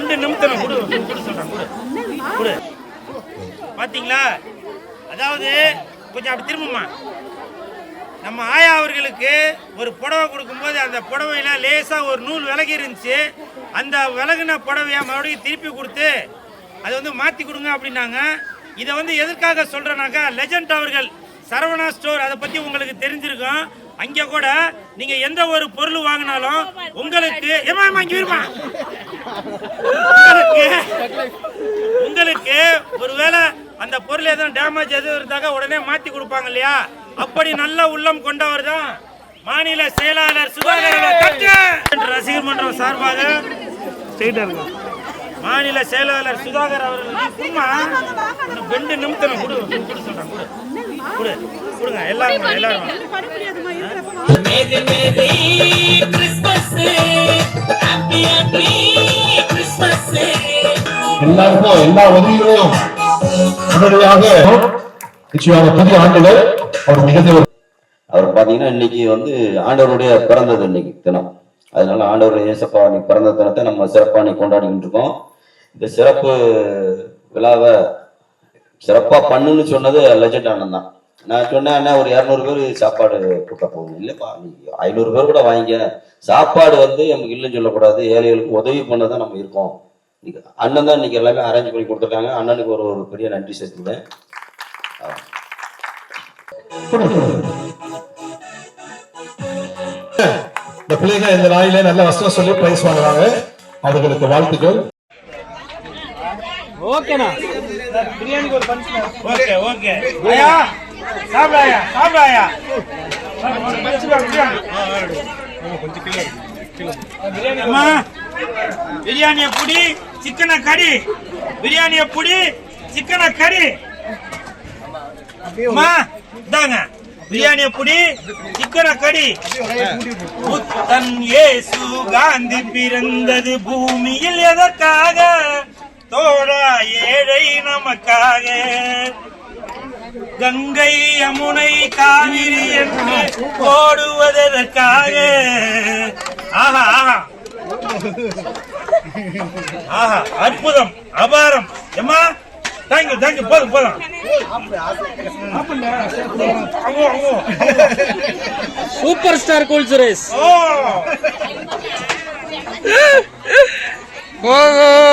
ரெண்டு நிமிஷம் கொடு. கொடு. சொல்றேன் கொடு பாத்தீங்களா? அதாவது கொஞ்சம் அப்படி திரும்புமா நம்ம ஆயா அவர்களுக்கு ஒரு புடவை கொடுக்கும்போது அந்த புடவையில லேசா ஒரு நூல் விலகி இருந்துச்சு. அந்த விலகின புடவையை மறுபடியும் திருப்பி கொடுத்து அதை வந்து மாத்தி கொடுங்க அப்படின்னாங்க. இதை வந்து எதற்காக சொல்றேனாக்கா லெஜண்ட் அவர்கள் சரவணா ஸ்டோர் அதை பத்தி உங்களுக்கு தெரிஞ்சிருக்கும். அங்க கூட நீங்க எந்த ஒரு பொருள் வாங்கினாலும் உங்களுக்கு ஏமா ஏமா, இருமா உங்களுக்கு உங்களுக்கு ஒருவேளை அந்த பொருள் எதுவும் டேமேஜ் எதுவும் இருந்தாக்க உடனே மாத்தி கொடுப்பாங்க இல்லையா? அப்படி நல்ல உள்ளம் கொண்டவர் தான் மாநில செயலாளர் சுகாதார ரசிகர் மன்றம் சார்பாக மாநில செயலாளர் சுதாகர் அவர்கள் ரெண்டு நிமித்தம் கொடு கொடு சொல்றேன் கொடு. கொடு கொடுங்க எல்லாரும் எல்லாரும். எல்லாருக்கும் எல்லா உதவிகளையும் உடனடியாக நிச்சயமாக புதிய ஆண்டுகள் அவர் மிகுந்த அவர் பாத்தீங்கன்னா இன்னைக்கு வந்து ஆண்டவருடைய பிறந்தது இன்னைக்கு தினம். அதனால ஆண்டவர் இயேசப்பா இன்னைக்கு பிறந்த தினத்தை நம்ம சிறப்பாக இன்னைக்கு கொண்டாடிக்கிட்டு இருக்கோம். இந்த சிறப்பு விழாவை சிறப்பா பண்ணுன்னு சொன்னது லெஜண்ட் அண்ணன் தான். நான் சொன்னேன் அண்ணா ஒரு இரநூறு பேர் சாப்பாடு கொடுக்க போகுது இல்லைப்பா நீ ஐநூறு பேர் கூட வாங்கிக்க. சாப்பாடு வந்து நமக்கு இல்லைன்னு சொல்லக்கூடாது. ஏழைகளுக்கு உதவி பண்ண தான் நம்ம இருக்கோம். அண்ணன் தான் இன்னைக்கு எல்லாமே அரேஞ்ச் பண்ணி கொடுத்துருக்காங்க அண்ணனுக்கு ஒரு ஒரு பெரிய நன்றி சேர்த்துக்கிறேன் இந்த பிள்ளைங்க இந்த நாயில நல்ல வசனம் சொல்லி பிரைஸ் வாங்குறாங்க அவர்களுக்கு வாழ்த்துக்கள் ஓகே ஓகே ஐயா சாப்பிடாயா சாப்பிடாயா அம்மா பிரியாணிய புடி சிக்கனை கறி பிரியாணிய புடி சிக்கனை கறி. அம்மா பிரியாணிய புடி சிக்கன கடி புத்தன் இயேசு காந்தி பிறந்தது பூமியில் எதற்காக? தோழா ஏழை நமக்காக. கங்கை யமுனை காவிரி என்று ஓடுவதற்காக ஆஹா ஆஹா. ஆஹா அற்புதம் அபாரம். எம்மா தேங்க்யூ தேங்க்யூ போதும் போதும். சூப்பர் ஸ்டார் கூல் சுரேஷ் ஓ. போகும்